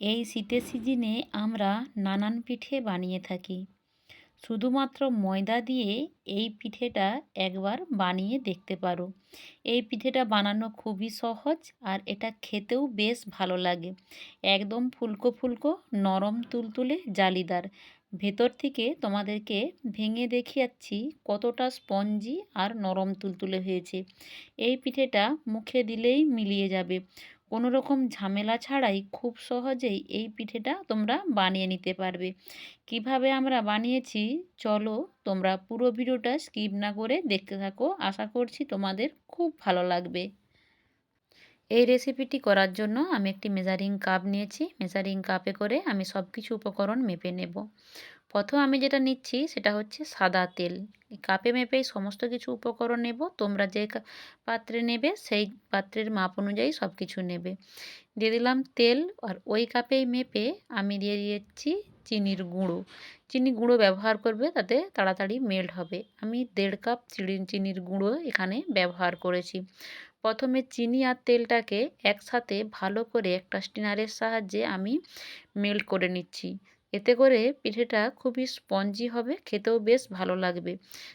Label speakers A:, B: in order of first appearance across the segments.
A: এই শীতের সিজনে আমরা নানান পিঠে বানিয়ে থাকি। শুধুমাত্র ময়দা দিয়ে এই পিঠেটা একবার বানিয়ে দেখতে পারো। এই পিঠেটা বানানো খুবই সহজ আর এটা খেতেও বেশ ভালো লাগে। একদম ফুলকো ফুলকো, নরম তুলতুলে জালিদার। ভেতর থেকে তোমাদেরকে ভেঙে দেখিয়াচ্ছি কতটা স্পঞ্জি আর নরম তুলতুলে হয়েছে। এই পিঠেটা মুখে দিলেই মিলিয়ে যাবে। কোনো রকম ঝামেলা ছাড়াই খুব সহজেই এই পিঠেটা তোমরা বানিয়ে নিতে পারবে। কীভাবে আমরা বানিয়েছি চলো তোমরা পুরো ভিডিওটা স্কিপ না করে দেখতে থাকো। আশা করছি তোমাদের খুব ভালো লাগবে। এই রেসিপিটি করার জন্য আমি একটি মেজারিং কাপ নিয়েছি। মেজারিং কাপে করে আমি সব কিছু উপকরণ মেপে নেব। প্রথম আমি যেটা নিচ্ছি সেটা হচ্ছে সাদা তেল। কাপে মেপেই সমস্ত কিছু উপকরণ নেব, তোমরা যে পাত্রে নেবে সেই পাত্রের মাপ অনুযায়ী সব কিছু নেবে। দিয়ে দিলাম তেল আর ওই কাপেই মেপে আমি দিয়ে দিয়েছি চিনির গুঁড়ো। চিনি গুঁড়ো ব্যবহার করবে তাতে তাড়াতাড়ি মেল্ট হবে। আমি দেড় কাপ চিনি চিনির গুঁড়ো এখানে ব্যবহার করেছি। প্রথমে চিনি আর তেলটাকে একসাথে ভালো করে একটা স্টিনারের সাহায্যে আমি মেল্ট করে নিচ্ছি। এতে করে পিঠেটা খুবই স্পঞ্জি হবে, খেতেও বেশ ভালো লাগবে।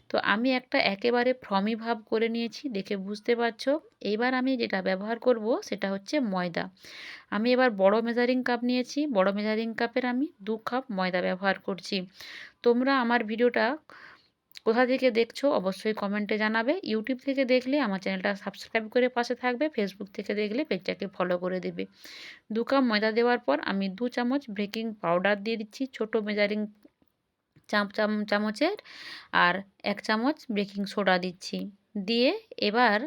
A: তো আমি একটা একেবারে ফ্রমি ভাব করে নিয়েছি, দেখে বুঝতে পারছ? এইবার আমি যেটা ব্যবহার করব সেটা হচ্ছে ময়দা। আমি এবার বড় মেজারিং কাপ নিয়েছি, বড় মেজারিং কাপের আমি দু কাপ ময়দা ব্যবহার করছি। তোমরা আমার ভিডিওটা কোথা থেকে দেখছ অবশ্যই কমেন্টে জানাবে। ইউটিউব থেকে দেখলে আমার চ্যানেলটা সাবস্ক্রাইব করে পাশে থাকবে ফেসবুক থেকে দেখলে পেজটাকে ফলো করে দেবে। দু কাপ ময়দা দেওয়ার পর আমি দু চামচ বেকিং পাউডার দিয়ে দিচ্ছি, ছোটো মেজারিং চাম চাম, চামচের, আর এক চামচ বেকিং সোডা দিচ্ছি। দিয়ে এবার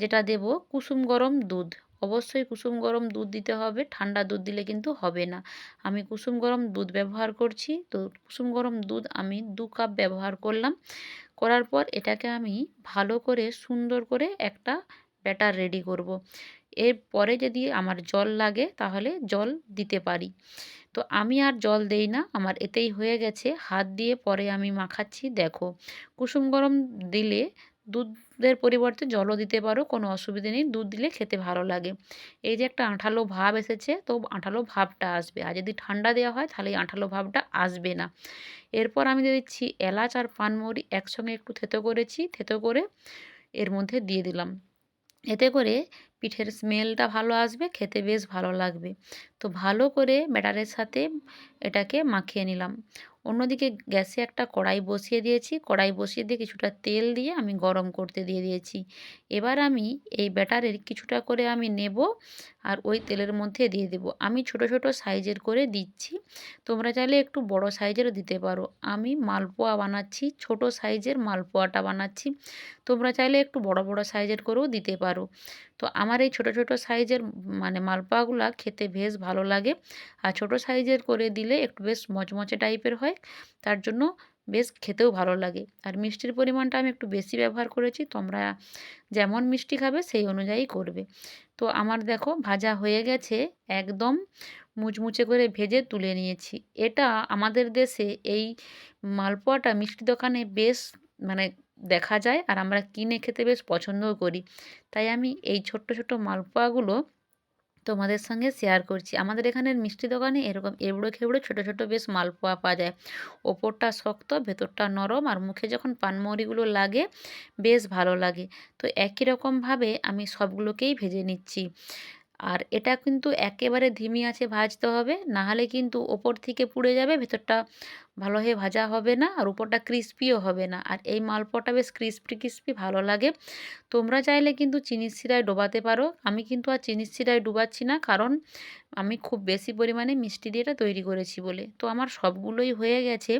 A: যেটা দেব কুসুম গরম দুধ। অবশ্যই কুসুম গরম দুধ দিতে হবে, ঠান্ডা দুধ দিলে কিন্তু হবে না। আমি কুসুম গরম দুধ ব্যবহার করছি, তো কুসুম গরম দুধ আমি দু কাপ ব্যবহার করলাম। করার পর এটাকে আমি ভালো করে সুন্দর করে একটা ব্যাটার রেডি করব। এরপরে যদি আমার জল লাগে তাহলে জল দিতে পারি। তো আমি আর জল দেই না, আমার এতেই হয়ে গেছে। হাত দিয়ে পরে আমি মাখাচ্ছি, দেখো। কুসুম গরম দিলে দুধের পরিবর্তে জলও দিতে পারো, কোনো অসুবিধে নেই। দুধ দিলে খেতে ভালো লাগে। এই যে একটা আঠালো ভাব এসেছে, তো আঠালো ভাবটা আসবে। আর যদি ঠান্ডা দেওয়া হয়, তাহলে এই আঠালো ভাবটা আসবে না। এরপর আমি দিয়ে দিচ্ছি এলাচ আর পানমরি একসঙ্গে একটু থেতো করেছি। থেতো করে এর মধ্যে দিয়ে দিলাম। এতে করে পিঠের স্মেলটা ভালো আসবে, খেতে বেশ ভালো লাগবে। তো ভালো করে ব্যাটারের সাথে এটাকে মাখিয়ে নিলাম। অন্যদিকে গ্যাসে একটা কড়াই বসিয়ে দিয়েছি। কড়াই বসিয়ে দিয়ে কিছুটা তেল দিয়ে আমি গরম করতে দিয়ে দিয়েছি। এবার আমি এই ব্যাটারের কিছুটা করে আমি নেব আর ওই তেলের মধ্যে দিয়ে দেব। আমি ছোট ছোট সাইজের করে দিচ্ছি। তোমরা চাইলে একটু বড় সাইজেরও দিতে পারো। আমি মালপোয়া বানাচ্ছি, ছোট সাইজের মালপোয়াটা বানাচ্ছি। তোমরা চাইলে একটু বড় বড় সাইজের করেও দিতে পারো। তো আমার এই ছোট ছোট সাইজের মানে মালপোয়াগুলো খেতে বেশ ভালো লাগে। আর ছোট সাইজের করে দিলে একটু বেশ মচমচে টাইপের হয়। তার জন্য বেশ খেতেও ভালো লাগে। আর মিষ্টির পরিমাণটা আমি একটু বেশি ব্যবহার করেছি, তোমরা যেমন মিষ্টি খাবে সেই অনুযায়ী করবে। তো আমার দেখো ভাজা হয়ে গেছে, একদম মুচমুচে করে ভেজে তুলে নিয়েছি। এটা আমাদের দেশে এই মালপোয়াটা মিষ্টি দোকানে বেশ মানে দেখা যায়, আর আমরা কিনে খেতে বেশ পছন্দও করি। তাই আমি এই ছোট্ট ছোট্ট মালপোয়াগুলো তোমাদের সঙ্গে শেয়ার করছি। আমাদের এখানের মিষ্টি দোকানে এরকম এবড়ো খেবড়ো ছোটো ছোটো বেশ মালপোয়া পাওয়া যায়। ওপরটা শক্ত, ভেতরটা নরম আর মুখে যখন পানমৌরিগুলো লাগে, বেশ ভালো লাগে। তো একই রকমভাবে আমি সবগুলোকেই ভেজে নিচ্ছি। আর এটা কিন্তু একেবারে ধিমি আছে ভাজতে হবে, নাহলে কিন্তু ওপর থেকে পুড়ে যাবে, ভেতরটা ভালোভাবে ভাজা হবে না আর উপরটা ক্রিস্পিও হবে না। আর এই মালপোয়াটা বেশ ক্রিস্পি ক্রিস্পি ভালো লাগে। তোমরা চাইলে কিন্তু চিনির শিরায় ডোবাতে পারো। আমি কিন্তু আর চিনির শিরায় ডুবাচ্ছি না কারণ আমি খুব বেশি পরিমাণে মিষ্টি দিয়ে এটা তৈরি করেছি বলে। তো আমার সবগুলোই হয়ে গেছে।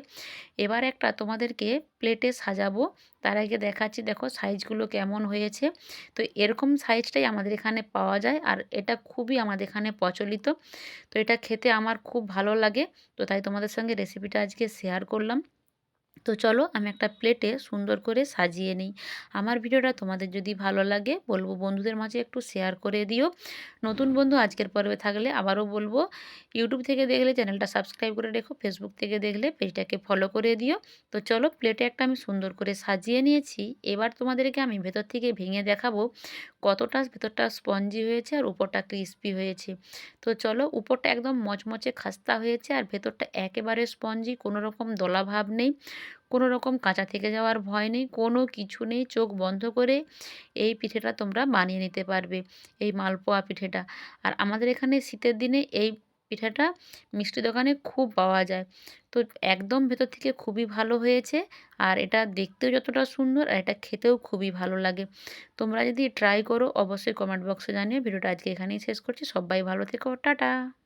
A: এবার একটা তোমাদেরকে প্লেটে সাজাবো। তার আগে দেখাচ্ছি, দেখো সাইজগুলো কেমন হয়েছে। তো এরকম সাইজটাই আমাদের এখানে পাওয়া যায় আর এটা খুবই আমাদের এখানে প্রচলিত। তো এটা খেতে আমার খুব ভালো লাগে। তো তাই তোমাদের সঙ্গে রেসিপিটা আজকে শেয়ার করলাম। তো চলো আমি একটা প্লেটে সুন্দর করে সাজিয়ে নিই। আমার ভিডিওটা তোমাদের যদি ভালো লাগে, বলব বন্ধুদের মাঝে একটু শেয়ার করে দিও। নতুন বন্ধু আজকের পর্বে থাকলে আবারও বলব ইউটিউব থেকে দেখলে, চ্যানেলটা সাবস্ক্রাইব করে রেখো ফেসবুক থেকে দেখলে পেজটাকে ফলো করে দিও। তো চলো প্লেটে একটা আমি সুন্দর করে সাজিয়ে নিয়েছি। এবার তোমাদেরকে আমি ভেতর থেকে ভেঙে দেখাবো। কতটা ভেতরটা স্পঞ্জি হয়েছে আর উপরটা ক্রিস্পি হয়েছে। তো চলো উপরটা একদম মচমচে খাস্তা হয়েছে আর ভেতরটা একেবারে স্পঞ্জি, কোনো রকম দলাভাব নেই, কোনো রকম কাঁচা থেকে যাওয়ার ভয় নেই, কোনো কিছু নেই, চোখ বন্ধ করে এই পিঠেটা তোমরা বানিয়ে নিতে পারবে, এই মালপোয়া পিঠেটা। আর আমাদের এখানে শীতের দিনে এই পিঠাটা মিষ্টি দোকানে খুব পাওয়া যায়। তো একদম ভেতর থেকে খুবই ভালো হয়েছে আর এটা দেখতেও যতটা সুন্দর আর এটা খেতেও খুবই ভালো লাগে। তোমরা যদি ট্রাই করো, অবশ্যই কমেন্ট বক্সে জানিয়ে ভিডিওটা আজকে এখানেই শেষ করছি। সবাই ভালো থেকো। টাটা!